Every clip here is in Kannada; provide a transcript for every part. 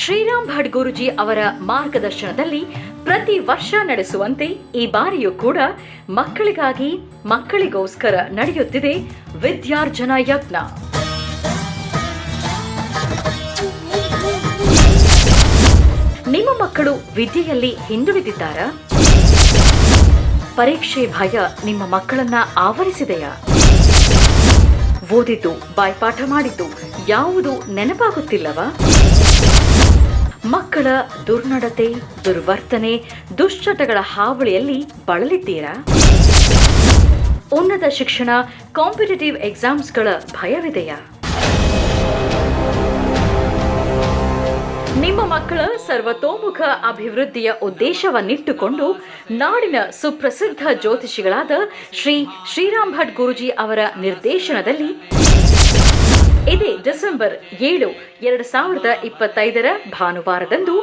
ಶ್ರೀರಾಮ್ ಭಟ್ ಗುರುಜಿ ಅವರ ಮಾರ್ಗದರ್ಶನದಲ್ಲಿ ಪ್ರತಿ ವರ್ಷ ನಡೆಸುವಂತೆ ಈ ಬಾರಿಯೂ ಕೂಡ ಮಕ್ಕಳಿಗಾಗಿ ಮಕ್ಕಳಿಗೋಸ್ಕರ ನಡೆಯುತ್ತಿದೆ ವಿದ್ಯಾರ್ಜನ ಯಜ್ಞ. ನಿಮ್ಮ ಮಕ್ಕಳು ವಿದ್ಯೆಯಲ್ಲಿ ಹಿಂದುಳಿದಿದ್ದಾರಾ? ಪರೀಕ್ಷೆ ಭಯ ನಿಮ್ಮ ಮಕ್ಕಳನ್ನ ಆವರಿಸಿದೆಯಾ? ಓದಿದ್ದು, ಬಾಯ್ಪಾಠ ಮಾಡಿದ್ದು, ಯಾವುದು ನೆನಪಾಗುತ್ತಿಲ್ಲವಾ? ಮಕ್ಕಳ ದುರ್ನಡತೆ, ದುರ್ವರ್ತನೆ, ದುಶ್ಚಟಗಳ ಹಾವಳಿಯಲ್ಲಿ ಬಳಲಿದ್ದೀರಾ ಉನ್ನತ ಶಿಕ್ಷಣ ಕಾಂಪಿಟೇಟಿವ್ ಎಕ್ಸಾಮ್ಸ್ಗಳ ಭಯವಿದೆಯಾ? ನಿಮ್ಮ ಮಕ್ಕಳ ಸರ್ವತೋಮುಖ ಅಭಿವೃದ್ಧಿಯ ಉದ್ದೇಶವನ್ನಿಟ್ಟುಕೊಂಡು ನಾಡಿನ ಸುಪ್ರಸಿದ್ಧ ಜ್ಯೋತಿಷಿಗಳಾದ ಶ್ರೀ ಶ್ರೀರಾಮ್ ಭಟ್ ಗುರುಜಿ ಅವರ ನಿರ್ದೇಶನದಲ್ಲಿ ಡಿಸೆಂಬರ್ ಏಳು, ಎರಡು ಸಾವಿರದ ಇಪ್ಪತ್ತೈದರ ಭಾನುವಾರದಂದು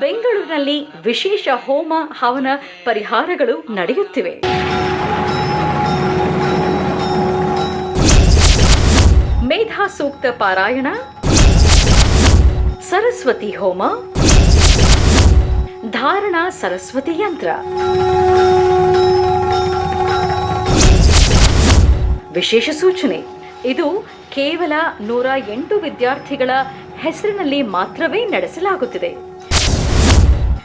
ಬೆಂಗಳೂರಿನಲ್ಲಿ ವಿಶೇಷ ಹೋಮ ಹವನ ಪರಿಹಾರಗಳು ನಡೆಯುತ್ತಿವೆ. ಮೇಧಾ ಸೂಕ್ತ ಪಾರಾಯಣ, ಸರಸ್ವತಿ ಹೋಮ, ಧಾರಣಾ ಸರಸ್ವತಿ ಯಂತ್ರ. ವಿಶೇಷ ಸೂಚನೆ ಇದು ಕೇವಲ ನೂರ ಎಂಟು ವಿದ್ಯಾರ್ಥಿಗಳ ಹೆಸರಿನಲ್ಲಿ ಮಾತ್ರವೇ ನಡೆಸಲಾಗುತ್ತಿದೆ.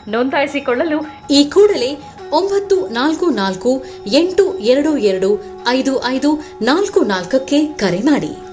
ನೋಂದಾಯಿಸಿಕೊಳ್ಳಲು ಈ ಕೂಡಲೇ ಒಂಬತ್ತು ನಾಲ್ಕು ನಾಲ್ಕು ಎಂಟು ಎರಡು ಎರಡು ಐದು ಐದು ನಾಲ್ಕು ನಾಲ್ಕಕ್ಕೆ ಕರೆ ಮಾಡಿ.